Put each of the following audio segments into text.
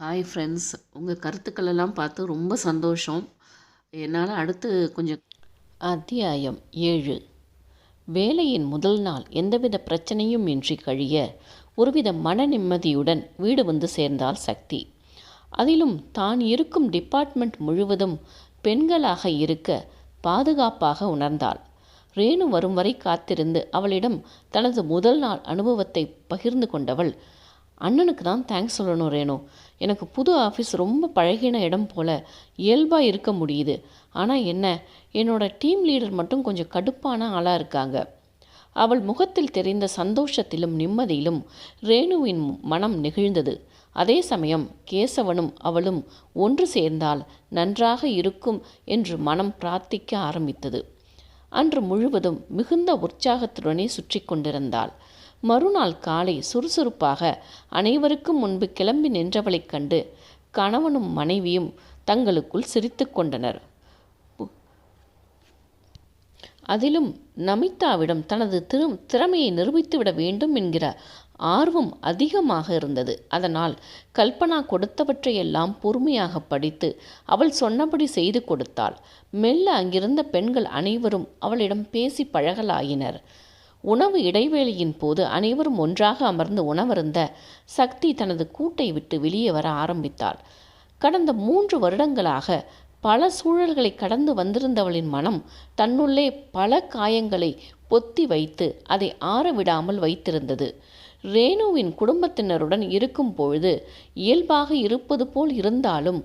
Hi friends உங்கள் கருத்துக்களெல்லாம் பார்த்து ரொம்ப சந்தோஷம். என்னால் அடுத்து கொஞ்சம் அத்தியாயம் ஏழு. வேலையின் முதல் நாள் எந்தவித பிரச்சனையும் இன்றி கழிய ஒருவித மன நிம்மதியுடன் வீடு வந்து சேர்ந்தாள் சக்தி. அதிலும் தான் இருக்கும் டிபார்ட்மெண்ட் முழுவதும் பெண்களாக இருக்க பாதுகாப்பாக உணர்ந்தாள். ரேணு வரும் வரை காத்திருந்து அவளிடம் தனது முதல் நாள் அனுபவத்தை பகிர்ந்து கொண்டவள் அண்ணனுக்கு தான் தேங்க்ஸ் சொல்லணும் ரேணு. எனக்கு புது ஆஃபீஸ் ரொம்ப பழகின இடம் போல் இயல்பாக இருக்க முடியுது. ஆனால் என்ன என்னோட டீம் லீடர் மட்டும் கொஞ்சம் கடுப்பான ஆளாக இருக்காங்க. அவள் முகத்தில் தெரிந்த சந்தோஷத்திலும் நிம்மதியிலும் ரேணுவின் மனம் நெகிழ்ந்தது. அதே சமயம் கேசவனும் அவளும் ஒன்று சேர்ந்தால் நன்றாக இருக்கும் என்று மனம் பிரார்த்திக்க ஆரம்பித்தது. அன்று முழுவதும் மிகுந்த உற்சாகத்துடனே சுற்றி கொண்டிருந்தாள். மறுநாள் காலை சுறுசுறுப்பாக அனைவருக்கும் முன்பு கிளம்பி நின்றவளைக் கண்டு கணவனும் மனைவியும் தங்களுக்குள் சிரித்து கொண்டனர். அதிலும் நமிதாவிடம் தனது திரு திறமையை நிரூபித்துவிட வேண்டும் என்கிற ஆர்வம் அதிகமாக இருந்தது. அதனால் கல்பனா கொடுத்தவற்றையெல்லாம் பொறுமையாக படித்து அவள் சொன்னபடி செய்து கொடுத்தாள். மெல்ல அங்கிருந்த பெண்கள் அனைவரும் அவளிடம் பேசி பழகலாயினர். உணவு இடைவேளையின் போது அனைவரும் ஒன்றாக அமர்ந்து உணவருந்த சக்தி தனது கூட்டை விட்டு வெளியே வர ஆரம்பித்தாள். கடந்த மூன்று வருடங்களாக பல சூழல்களை கடந்து வந்திருந்தவளின் மனம் தன்னுள்ளே பல காயங்களை பொத்தி வைத்து அதை ஆறவிடாமல் வைத்திருந்தது. ரேணுவின் குடும்பத்தினருடன் இருக்கும் பொழுது இயல்பாக இருப்பது போல் இருந்தாலும்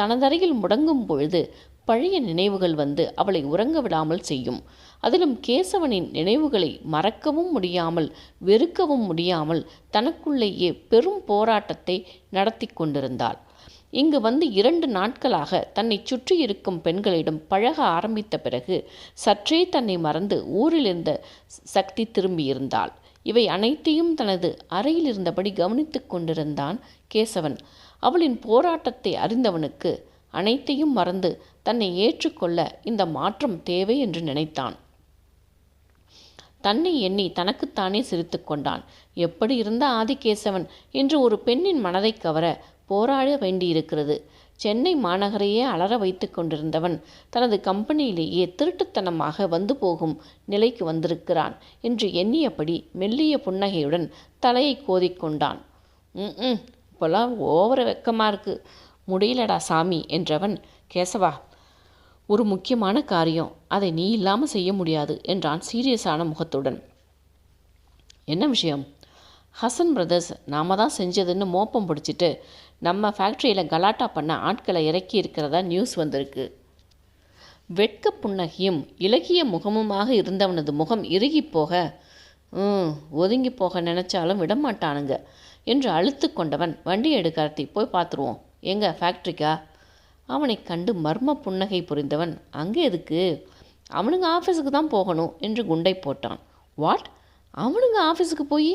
தனதரையில் முடங்கும் பொழுது பழைய நினைவுகள் வந்து அவளை உறங்க விடாமல் செய்யும். அதிலும் கேசவனின் நினைவுகளை மறக்கவும் முடியாமல் வெறுக்கவும் முடியாமல் தனக்குள்ளேயே பெரும் போராட்டத்தை நடத்தி கொண்டிருந்தாள். இங்கு வந்து இரண்டு நாட்களாக தன்னை சுற்றி இருக்கும் பெண்களிடம் பழக ஆரம்பித்த பிறகு சற்றே தன்னை மறந்து ஊரில் இருந்த சக்தி திரும்பியிருந்தாள். இவை அனைத்தையும் தனது அறையில் இருந்தபடி கவனித்து கொண்டிருந்தான் கேசவன். அவளின் போராட்டத்தை அறிந்தவனுக்கு அனைத்தையும் மறந்து தன்னை ஏற்றுக்கொள்ள இந்த மாற்றம் தேவை என்று நினைத்தான். தன்னை எண்ணி தனக்குத்தானே சிரித்து கொண்டான். எப்படி இருந்த ஆதிகேசவன்? என்று ஒரு பெண்ணின் மனதை கவர போராட வேண்டியிருக்கிறது. சென்னை மாநகரையே அலற வைத்து கொண்டிருந்தவன் தனது கம்பெனியிலேயே திருட்டுத்தனமாக வந்து போகும் நிலைக்கு வந்திருக்கிறான் என்று எண்ணியபடி மெல்லிய புன்னகையுடன் தலையை கோதிக்கொண்டான் ம் இப்போல்லாம் ஓவர வெக்கமாக இருக்கு. முடியலடா சாமி என்றவன் கேசவா ஒரு முக்கியமான காரியம். அதை நீ இல்லாமல் செய்ய முடியாது என்றான் சீரியஸான முகத்துடன். என்ன விஷயம்? ஹசன் பிரதர்ஸ் நாம தான் செஞ்சதுன்னு மோப்பம் பிடிச்சிட்டு நம்ம ஃபேக்ட்ரியில் கலாட்டா பண்ண ஆட்களை இறக்கி இருக்கிறதா நியூஸ் வந்திருக்கு. வெட்க புன்னகையும் இலகிய முகமுமாக இருந்தவனது முகம் இறுகி போக ம் ஒதுங்கி போக நினச்சாலும் விடமாட்டானுங்க என்று அழுத்து கொண்டவன் வண்டி எடுக்கார்த்தி போய் பார்த்துருவோம் எங்கே ஃபேக்ட்ரிக்கா அவனை கண்டு மர்ம புன்னகை புரிந்தவன் அங்கே எதுக்கு? அவனுங்க ஆஃபீஸுக்கு தான் போகணும் என்று குண்டை போட்டான். வாட் அவனுங்க ஆஃபீஸுக்கு போய்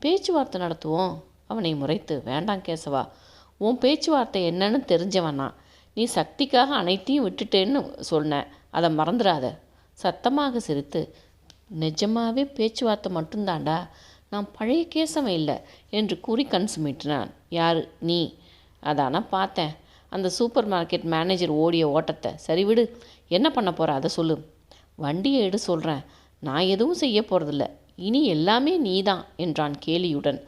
பேச்சுவார்த்தை நடத்துவோம்? அவனை முறைத்து வேண்டாம் கேசவா உன் பேச்சுவார்த்தை என்னன்னு தெரிஞ்சவனா நீ சக்திக்காக அனைத்தையும் விட்டுட்டேன்னு சொன்னேன் அதை மறந்துடாத. சத்தமாக சிரித்து நிஜமாகவே பேச்சுவார்த்தை மட்டும்தாண்டா நான் பழைய கேசவன் இல்லை என்று கூறி கண் சுமிட்டினான். யார்? நீ? அதானா பார்த்தேன். அந்த சூப்பர் மார்க்கெட் மேனேஜர் ஓடிய ஓட்டத்தை. சரி விடு என்ன பண்ண போகிற அதை சொல்லு. வண்டியை எடு சொல்கிறேன் நான் எதுவும் செய்ய போகிறதில்ல இனி எல்லாமே நீதான் என்றான் கேலியுடன்.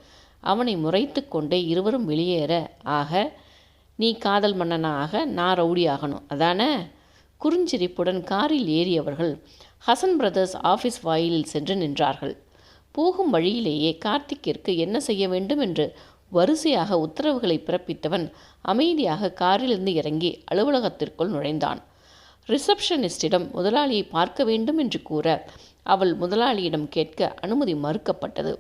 அவனை முறைத்து கொண்டே இருவரும் வெளியேற ஆக நீ காதல் மன்னனாக நான் ரவுடி ஆகணும். அதானே? குறுஞ்சிரிப்புடன் காரில் ஏறியவர்கள் ஹசன் பிரதர்ஸ் ஆஃபீஸ் வாயிலில் சென்று நின்றார்கள். போகும் வழியிலேயே கார்த்திக்கிற்கு என்ன செய்ய வேண்டும் என்று வரிசையாக உத்தரவுகளை பிறப்பித்தவன் அமைதியாக காரிலிருந்து இறங்கி அலுவலகத்திற்குள் நுழைந்தான். ரிசப்ஷனிஸ்டிடம் முதலாளியை பார்க்க வேண்டும் என்று கூற அவள் முதலாளியிடம் கேட்க அனுமதி மறுக்கப்பட்டது.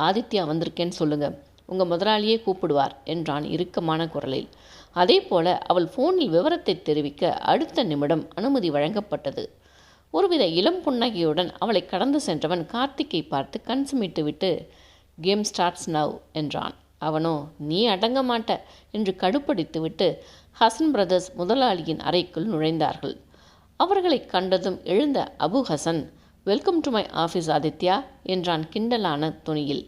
ஆதித்யா வந்திருக்கேன்னு சொல்லுங்க. உங்க முதலாளியே கூப்பிடுவார் என்றான் இறுக்கமான குரலில். அதே போல அவள் ஃபோனில் விவரத்தை தெரிவிக்க அடுத்த நிமிடம் அனுமதி வழங்கப்பட்டது. ஒருவித இளம் புன்னகையுடன் அவளை கடந்து சென்றவன் கார்த்திக்கை பார்த்து கண் சுமிட்டு விட்டு கேம் ஸ்டார்ட்ஸ் நவ் என்றான். அவனோ நீ அடங்க மாட்ட என்று கடுப்படித்துவிட்டு ஹசன் பிரதர்ஸ் முதலாளியின் அறைக்குள் நுழைந்தார்கள். அவர்களை கண்டதும் எழுந்த Abu Hasan welcome to my office Aditya என்றான் கிண்டலான துணியில்.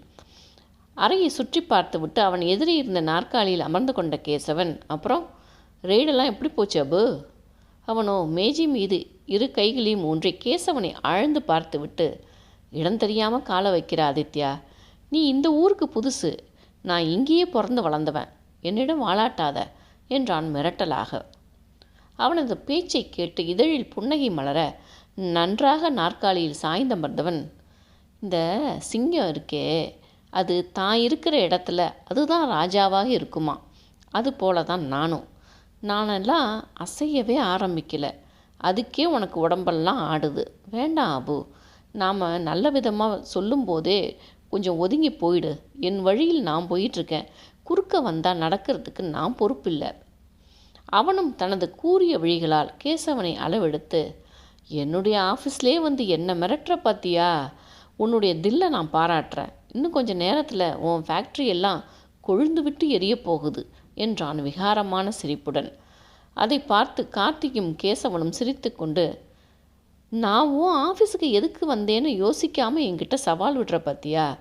அறையை சுற்றி பார்த்துவிட்டு அவன் எதிரே இருந்த நாற்காலியில் அமர்ந்து கொண்ட கேசவன் அப்புறம் ரெய்டெல்லாம் எப்படி போச்சு அபு? அவனோ மேஜி மீது இரு கைகளையும் ஊன்றி கேசவனை ஆழ்ந்து பார்த்துவிட்டு இடம் தெரியாமல் காலை வைக்கிற ஆதித்யா நீ இந்த ஊருக்கு புதுசு. நான் இங்கேயே பிறந்து வளர்ந்தவன். என்னிடம் வாளாட்டாத என்றான் மிரட்டலாக. அவனது பேச்சை கேட்டு இதழில் புன்னகை மலர நன்றாக நாற்காலியில் சாய்ந்தமர்ந்தவன் இந்த சிங்கம் இருக்கே. அது தான் இருக்கிற இடத்துல அதுதான் ராஜாவாக இருக்குமா? அது போல தான் நானும். நானெல்லாம் அசையவே ஆரம்பிக்கல. அதுக்கே உனக்கு உடம்பெல்லாம் ஆடுது. வேண்டாம் அபு. நாம் நல்ல விதமாக சொல்லும்போதே கொஞ்சம் ஒதுங்கி போயிடு. என் வழியில் நான் போயிட்டுருக்கேன். குறுக்க வந்தால் நடக்கிறதுக்கு நான் பொறுப்பில்லை. அவனும் தனது கூறிய வழிகளால் கேசவனை அளவெடுத்து என்னுடைய ஆஃபீஸ்லேயே வந்து என்ன மிரட்டுற பார்த்தியா உன்னுடைய தில்லை நான் பாராட்டுறேன். இன்னும் கொஞ்சம் நேரத்தில் உன் ஃபேக்ட்ரி எல்லாம் கொழுந்து விட்டு எரிய போகுது என்றான் விகாரமான சிரிப்புடன். அதை பார்த்து கார்த்திக்கும் கேசவனும் சிரித்துக்கொண்டு நான் உன் ஆஃபீஸுக்கு எதுக்கு வந்தேன்னு யோசிக்காமல் என்கிட்ட சவால் விடுற பாத்தியா?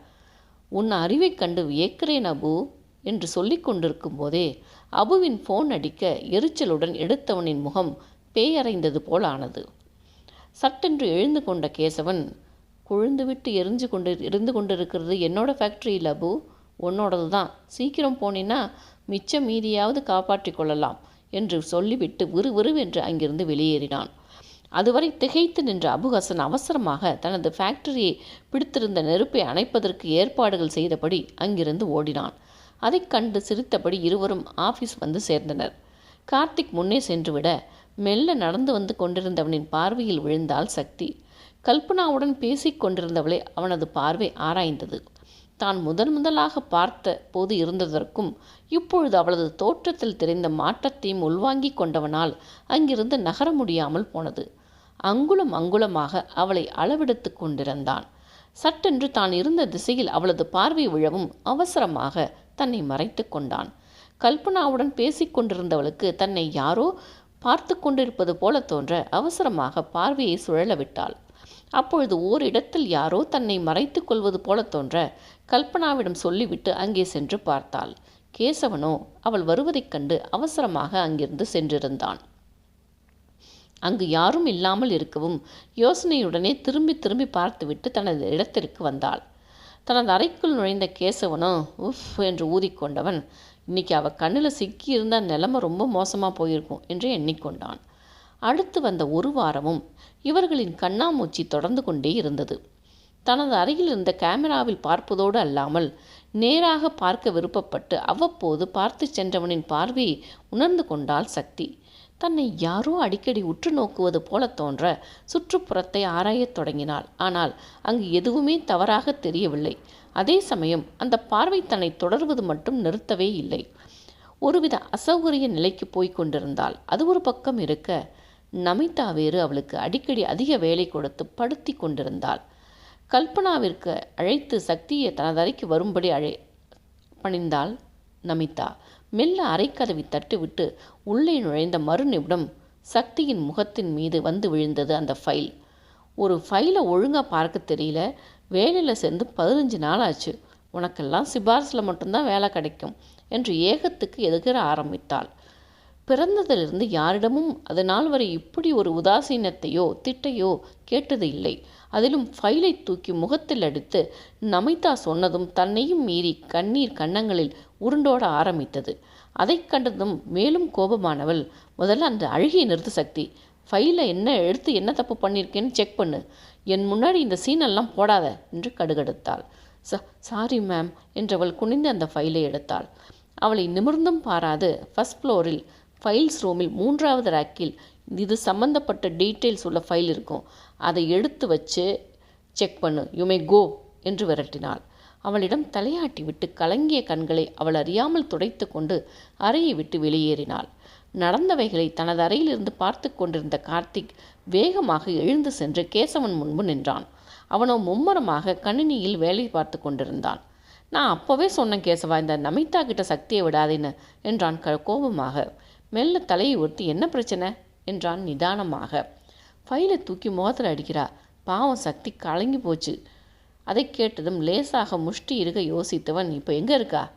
உன் அறிவை கண்டு வியக்கிறேன் அபு என்று சொல்லி கொண்டிருக்கும் போதே அபுவின் ஃபோன் அடிக்க எரிச்சலுடன் எடுத்தவனின் முகம் பேயறைந்தது போல் ஆனது. சட்டென்று எழுந்து கொண்ட கேசவன் கொழுந்து விட்டு எரிஞ்சு கொண்டு இருந்து கொண்டிருக்கிறது என்னோட ஃபேக்ட்ரி இல்லை அபு. உன்னோடது தான் சீக்கிரம் போனீன்னா மிச்சம் மீதியாவது காப்பாற்றிக் கொள்ளலாம் என்று சொல்லிவிட்டு விறுவிறுவென்று அங்கிருந்து வெளியேறினான். அதுவரை திகைத்து நின்ற அபுஹசன் அவசரமாக தனது ஃபேக்டரியை பிடித்திருந்த நெருப்பை அணைப்பதற்கு ஏற்பாடுகள் செய்தபடி அங்கிருந்து ஓடினான். அதைக் கண்டு சிரித்தபடி இருவரும் ஆஃபீஸ் வந்து சேர்ந்தனர். கார்த்திக் முன்னே சென்றுவிட மெல்ல நடந்து வந்து கொண்டிருந்தவனின் பார்வையில் விழுந்தாள் சக்தி. கல்பனாவுடன் பேசிக் கொண்டிருந்தவளை அவனது பார்வை ஆராய்ந்தது. தான் முதன் முதலாக பார்த்த போது இருந்ததற்கும் இப்பொழுது அவளது தோற்றத்தில் தெரிந்த மாற்றத்தையும் உள்வாங்கிக் கொண்டவனால் அங்கிருந்து நகர முடியாமல் போனது. அங்குலம் அங்குலமாக அவளை அளவெடுத்து கொண்டிருந்தான். சட்டென்று தான் இருந்த திசையில் அவளது பார்வை விழவும் அவசரமாக தன்னை மறைத்து கொண்டான். கல்பனாவுடன் பேசிக்கொண்டிருந்தவளுக்கு தன்னை யாரோ பார்த்து கொண்டிருப்பது போல தோன்ற அவசரமாக பார்வையை சுழல விட்டாள். அப்பொழுது ஓரிடத்தில் யாரோ தன்னை மறைத்து கொள்வது போல தோன்ற கல்பனாவிடம் சொல்லிவிட்டு அங்கே சென்று பார்த்தாள். கேசவனோ அவள் வருவதைக் கண்டு அவசரமாக அங்கிருந்து சென்றிருந்தான். அங்கு யாரும் இல்லாமல் இருக்கவும் யோசனையுடனே திரும்பி திரும்பி பார்த்துவிட்டு தனது இடத்திற்கு வந்தாள். தனது அறைக்குள் நுழைந்த கேசவனோ உஃப் என்று ஊதிக்கொண்டவன் இன்னைக்கு அவள் கண்ணில் சிக்கி இருந்த நிலைமை ரொம்ப மோசமாக போயிருக்கும் என்று எண்ணிக்கொண்டான். அடுத்து வந்த ஒரு வாரமும் இவர்களின் கண்ணாமூச்சி தொடர்ந்து கொண்டே இருந்தது. தனது அருகில் இருந்த கேமராவில் பார்ப்பதோடு அல்லாமல் நேராக பார்க்க விருப்பப்பட்டு அவ்வப்போது பார்த்து சென்றவனின் பார்வையை உணர்ந்து கொண்டாள் சக்தி. தன்னை யாரோ அடிக்கடி உற்று நோக்குவது போல தோன்ற சுற்றுப்புறத்தை ஆராயத் தொடங்கினாள். ஆனால் அங்கு எதுவுமே தவறாக தெரியவில்லை. அதே சமயம் அந்த பார்வை தன்னை தொடர்வது மட்டும் நிறுத்தவே இல்லை. ஒருவித அசௌகரிய நிலைக்கு போய்க் கொண்டிருந்தாள். அது ஒரு பக்கம் இருக்க நமிதா வேறு அவளுக்கு அடிக்கடி அதிக வேலை கொடுத்து படுத்தி கொண்டிருந்தாள். கல்பனாவிற்கு அழைத்து சக்தியை தனது அறைக்கு வரும்படி அழை பணிந்தாள் நமிதா. மெல்ல அறைக்கதவை தட்டிவிட்டு உள்ளே நுழைந்த மறுநிமிடம் சக்தியின் முகத்தின் மீது வந்து விழுந்தது அந்த ஃபைல் ஒரு ஃபைலை ஒழுங்காக பார்க்க தெரியல. வேலையில் சேர்ந்து பதினஞ்சு நாள் ஆச்சு. உனக்கெல்லாம் சிபாரிசில் மட்டும்தான் வேலை கிடைக்கும் என்று ஏகத்துக்கு எதுகிற ஆரம்பித்தாள். பிறந்ததிலிருந்து யாரிடமும் அது நாள் வரை இப்படி ஒரு உதாசீனத்தையோ திட்டையோ கேட்டது இல்லை. அதிலும் ஃபைலை தூக்கி முகத்தில் அடித்து நமிதா சொன்னதும் தன்னையும் மீறி கண்ணீர் கன்னங்களில் உருண்டோட ஆரம்பித்தது. அதைக் கண்டதும் மேலும் கோபமானவள் முதல்ல அந்த அழுகிய நிறுத்த சக்தி. ஃபைலை என்ன எடுத்து என்ன தப்பு பண்ணியிருக்கேன்னு செக் பண்ணு. என் முன்னாடி இந்த சீனெல்லாம் போடாத என்று கடுகடுத்தாள். ச சாரி மேம் என்றவள் குனிந்து அந்த ஃபைலை எடுத்தாள். அவளை நிமிர்ந்தும் பாராது ஃபர்ஸ்ட் ஃப்ளோரில் ஃபைல்ஸ் ரூமில் மூன்றாவது ரேக்கில் இது சம்மந்தப்பட்ட டீட்டெயில்ஸ் உள்ள ஃபைல் இருக்கும். அதை எடுத்து வச்சு செக் பண்ணு. யூ மே கோ என்று விரட்டினாள். அவளிடம் தலையாட்டி விட்டு கலங்கிய கண்களை அவள் அறியாமல் துடைத்து கொண்டு அறையை விட்டு வெளியேறினாள். நடந்தவைகளை தனது அறையிலிருந்து பார்த்து கொண்டிருந்த கார்த்திக் வேகமாக எழுந்து சென்று கேசவன் முன்பு நின்றான். அவனோ மும்மரமாக கணினியில் வேலை பார்த்து கொண்டிருந்தான். நான் அப்போவே சொன்னேன் கேசவா இந்த நமிதா கிட்ட சக்தியை விடாதேன்னு என்றான் க கோபமாக. மெல்ல தலையை ஒட்டி என்ன பிரச்சனை? என்றான் நிதானமாக. ஃபைலை தூக்கி முகத்தில் அடிக்கிறா. பாவம் சக்தி கலங்கி போச்சு. அதை கேட்டதும் லேசாக முஷ்டி இருக யோசித்தவன் இப்போ எங்கே இருக்கா?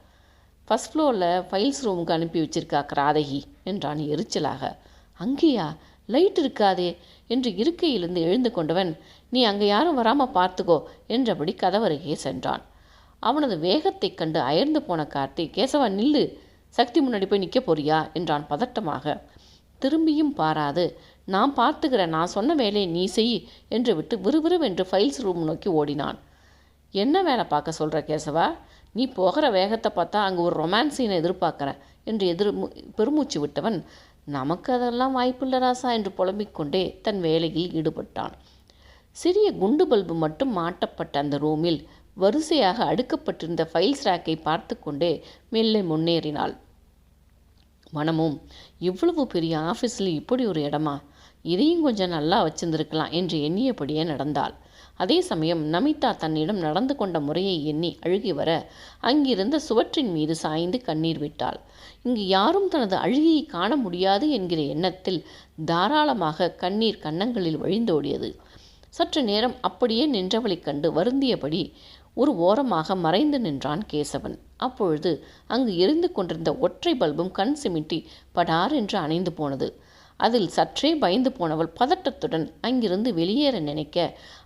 ஃபஸ்ட் ஃப்ளோரில் ஃபைல்ஸ் ரூமுக்கு அனுப்பி வச்சிருக்கா கிராதகி என்றான் எரிச்சலாக. அங்கேயா? லைட் இருக்காதே என்று இருக்கையிலிருந்து எழுந்து கொண்டவன் நீ அங்கே யாரும் வராமல் பார்த்துக்கோ என்றபடி கதவருகே சென்றான். அவனது வேகத்தைக் கண்டு அயர்ந்து போன கார்த்தி கேசவா நில்லு சக்தி முன்னாடி போய் நிற்க போறியா? என்றான் பதட்டமாக. திரும்பியும் பாராது. நான் பார்த்துக்கிறேன். நான் சொன்ன வேலையை நீ செய் என்று விட்டு விறுவிறுவென்று ஃபைல்ஸ் ரூம் நோக்கி ஓடினான். என்ன வேலை பார்க்க சொல்கிற கேசவா? நீ போகிற வேகத்தை பார்த்தா அங்கே ஒரு ரொமான்ஸ் சீனை எதிர்பார்க்குறேன் என்று எதிர் பெருமூச்சு விட்டவன் நமக்கு அதெல்லாம் வாய்ப்பில்லை ராசா என்று புலம்பிக்கொண்டே தன் வேலையில் ஈடுபட்டான். சிறிய குண்டு பல்பு மட்டும் மாட்டப்பட்ட அந்த ரூமில் வரிசையாக அடுக்கப்பட்டிருந்த ஃபைல்ஸ் ரேக்கை பார்த்து கொண்டே மெல்ல முன்னேறினாள். மனமும் இவ்வளவு பெரிய ஆஃபீஸில் இப்படி ஒரு இடமா? இதையும் கொஞ்சம் நல்லா வச்சிருந்திருக்கலாம் என்று எண்ணியபடியே நடந்தாள். அதே சமயம் நமிதா தன்னிடம் நடந்து கொண்ட முறையை எண்ணி அழுகி வர அங்கிருந்த சுவற்றின் மீது சாய்ந்து கண்ணீர் விட்டாள். இங்கு யாரும் தனது அழுகையை காண முடியாது என்கிற எண்ணத்தில் தாராளமாக கண்ணீர் கன்னங்களில் வழிந்தோடியது. சற்று நேரம் அப்படியே நின்றவளைக் கண்டு வருந்தியபடி ஒரு ஓரமாக மறைந்து நின்றான் கேசவன். அப்பொழுது அங்கு எரிந்து கொண்டிருந்த ஒற்றை பல்பும் கண் சிமிட்டி படார் என்று அணைந்து போனது. அதில் சற்றே பயந்து போனவள் பதட்டத்துடன் அங்கிருந்து வெளியேற நினைக்க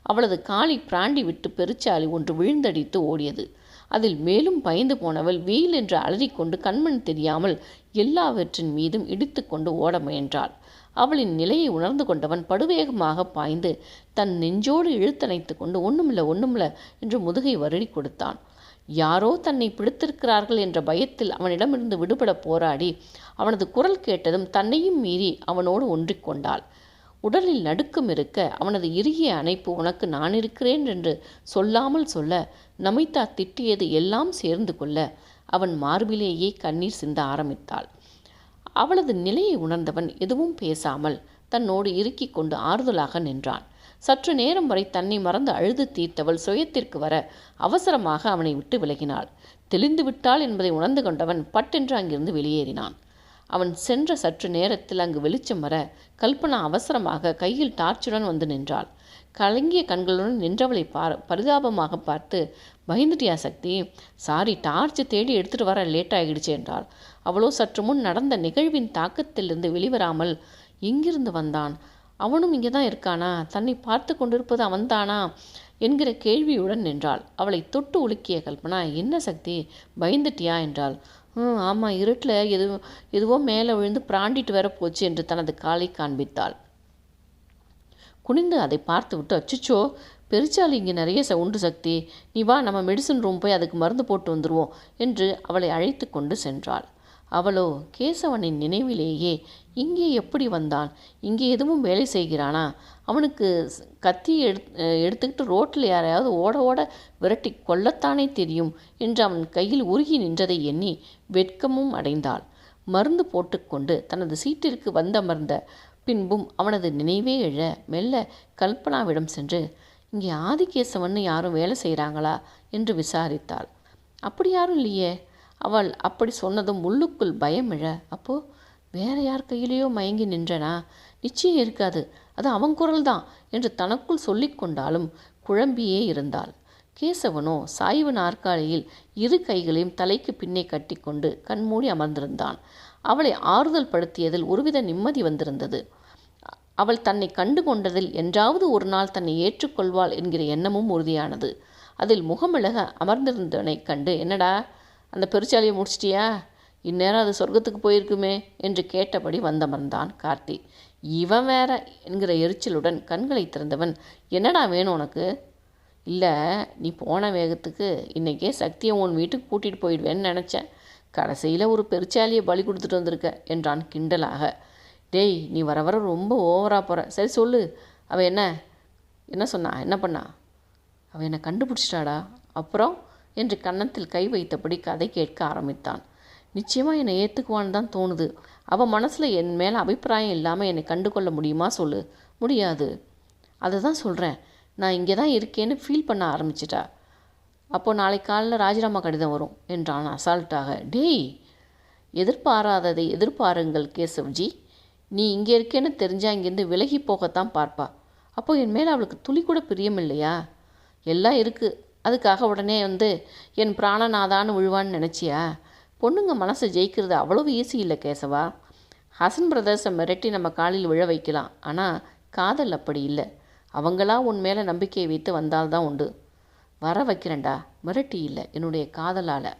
அவளது காலை பிராண்டி விட்டு பெருச்சாலி ஒன்று விழுந்தடித்து ஓடியது. அதில் மேலும் பயந்து போனவள் வெயில் என்று அலறிக்கொண்டு கண்மண் தெரியாமல் எல்லாவற்றின் மீதும் இடித்துக்கொண்டு ஓட முயன்றாள். அவளின் நிலையை உணர்ந்து கொண்டவன் படுவேகமாக பாய்ந்து தன் நெஞ்சோடு இழுத்தணைத்து கொண்டு ஒண்ணுமில்ல ஒண்ணுமில்ல என்று முதுகை வருடி கொடுத்தான். யாரோ தன்னை பிடித்திருக்கிறார்கள் என்ற பயத்தில் அவனிடமிருந்து விடுபட போராடி அவனது குரல் கேட்டதும் தன்னையும் மீறி அவனோடு ஒன்றிக்கொண்டாள் உடலில் நடுக்கம் இருக்க அவனது இறுகிய அணைப்பு உனக்கு நான் இருக்கிறேன் என்று சொல்லாமல் சொல்ல நமிதா திட்டியது எல்லாம் சேர்ந்து கொள்ள அவன் மார்பிலேயே கண்ணீர் சிந்த ஆரம்பித்தாள். அவளது நிலையை உணர்ந்தவன் எதுவும் பேசாமல் தன்னோடு இறுக்கிக் கொண்டு ஆறுதலாக நின்றான். சற்று நேரம் வரை தன்னை மறந்து அழுது தீர்த்தவள் சுயத்திற்கு வர அவசரமாக அவனை விட்டு விலகினாள். தெளிந்து விட்டாள் என்பதை உணர்ந்து கொண்டவன் பட்டென்று அங்கிருந்து வெளியேறினான். அவன் சென்ற சற்று நேரத்தில் அங்கு வெளிச்சம் வர கல்பனா அவசரமாக கையில் டார்ச்சுடன் வந்து நின்றாள். கலங்கிய கண்களுடன் நின்றவளை பார் பரிதாபமாக பார்த்து பயந்துட்டியா சக்தி? சாரி டார்ச் தேடி எடுத்துகிட்டு வர லேட் ஆகிடுச்சு என்றாள். அவளோ சற்று முன் நடந்த நிகழ்வின் தாக்கத்திலிருந்து வெளிவராமல் எங்கிருந்து வந்தான். அவனும் இங்கே தான் இருக்கானா? தன்னை பார்த்து கொண்டிருப்பது அவன்தானா? என்கிற கேள்வியுடன் நின்றாள். அவளை தொட்டு உலுக்கிய கல்பனா என்ன சக்தி? பயந்துட்டியா? என்றாள். ம் ஆமாம் இருட்டில் எது எதுவோ மேலே விழுந்து பிராண்டிட்டு வர போச்சு என்று தனது காலை காண்பித்தாள். குனிந்து அதை பார்த்துவிட்டு அச்சுச்சோ பெருச்சாலி இங்கே நிறைய ச உண்டு சக்தி. நீ வா நம்ம மெடிசன் ரூம் போய் அதுக்கு மருந்து போட்டு வந்துடுவோம் என்று அவளை அழைத்து கொண்டு சென்றாள். அவளோ கேசவனின் நினைவிலேயே இங்கே எப்படி வந்தான் இங்கே எதுவும் வேலை செய்கிறானா? அவனுக்கு கத்தி எடு எடுத்துக்கிட்டு ரோட்டில் யாரையாவது ஓட ஓட விரட்டி கொல்லத்தானே தெரியும் என்று அவன் கையில் உருகி நின்றதை எண்ணி வெட்கமும் அடைந்தாள். மருந்து போட்டுக்கொண்டு தனது சீட்டிற்கு வந்தமர்ந்த பின்பும் அவனது நினைவே எழ மெல்ல கல்பனாவிடம் சென்று இங்கே ஆதிகேசவன்னு யாரும் வேலை செய்கிறாங்களா என்று விசாரித்தாள். அப்படி யாரும் இல்லையே. அவள் அப்படி சொன்னதும் உள்ளுக்குள் பயம் இழ அப்போ வேற யார் கையிலேயோ மயங்கி நின்றனா? நிச்சயம் இருக்காது. அது அவன் குரல்தான் என்று தனக்குள் சொல்லிக்கொண்டாலும் குழம்பியே இருந்தாள். கேசவனோ சாய்வு நாற்காலியில் இரு கைகளையும் தலைக்கு பின்னே கட்டிக்கொண்டு கண்மூடி அமர்ந்திருந்தான். அவளை ஆறுதல் படுத்தியதில் ஒருவித நிம்மதி வந்திருந்தது. அவள் தன்னை கண்டு கொண்டதில் என்றாவது ஒரு நாள் தன்னை ஏற்றுக்கொள்வாள் என்கிற எண்ணமும் உறுதியானது. அதில் முகமிழக அமர்ந்திருந்தவனை கண்டு என்னடா அந்த பெருச்சாலியை முடிச்சிட்டியா? இந்நேரம் அது சொர்க்கத்துக்கு போயிருக்குமே என்று கேட்டபடி வந்தமர்ந்தான் கார்த்தி. இவன் வேற என்கிற எரிச்சலுடன் கண்களை திறந்தவன் என்னடா வேணும் உனக்கு? இல்லை நீ போன வேகத்துக்கு இன்றைக்கே சக்தியை உன் வீட்டுக்கு கூட்டிகிட்டு போயிடுவேன்னு நினச்சேன். கடைசியில் ஒரு பெருச்சாலியை பலி கொடுத்துட்டு வந்திருக்க என்றான் கிண்டலாக. டேய் நீ வர வர ரொம்ப ஓவராக போகிற சரி சொல்லு. அவள் என்ன? என்ன சொன்னா? என்ன பண்ணா? அவள் என்னை கண்டுபிடிச்சிட்டாடா. அப்புறம்? என்று கன்னத்தில் கை வைத்தபடி கதை கேட்க ஆரம்பித்தான். நிச்சயமாக என்னை ஏற்றுக்குவான்னு தான் தோணுது. அவள் மனசில் என் மேலே அபிப்பிராயம் இல்லாமல் என்னை கண்டு கொள்ள முடியுமா சொல்லு? முடியாது. அதை தான் சொல்கிறேன் நான் இங்கே தான் இருக்கேன்னு ஃபீல் பண்ண ஆரம்பிச்சிட்டா. அப்போது நாளைக்கு காலையில் ராஜினாமா கடிதம் வரும் என்றான் அசால்ட்டாக. டேய் எதிர்பாராததை எதிர்பாருங்கள் கேசவ்ஜி. நீ இங்கே இருக்கேன்னு தெரிஞ்சால் இங்கேருந்து விலகி போகத்தான் பார்ப்பா. அப்போ என் மேலே அவளுக்கு துளி கூட பிரியம் இல்லையா எல்லாம் இருக்குது அதுக்காக உடனே வந்து என் பிராணநாதான்னு விழுவான்னு நினச்சியா? பொண்ணுங்க மனசை ஜெயிக்கிறது அவ்வளவு ஈஸி இல்லை கேசவா? ஹசன் பிரதர்ஸை மிரட்டி நம்ம காலில் விழ வைக்கலாம். ஆனால் காதல் அப்படி இல்லை. அவங்களா உன் மேலே நம்பிக்கையை வைத்து வந்தால்தான் உண்டு. வர வைக்கிறேன்டா. மிரட்டி இல்லை. என்னுடைய காதலால்.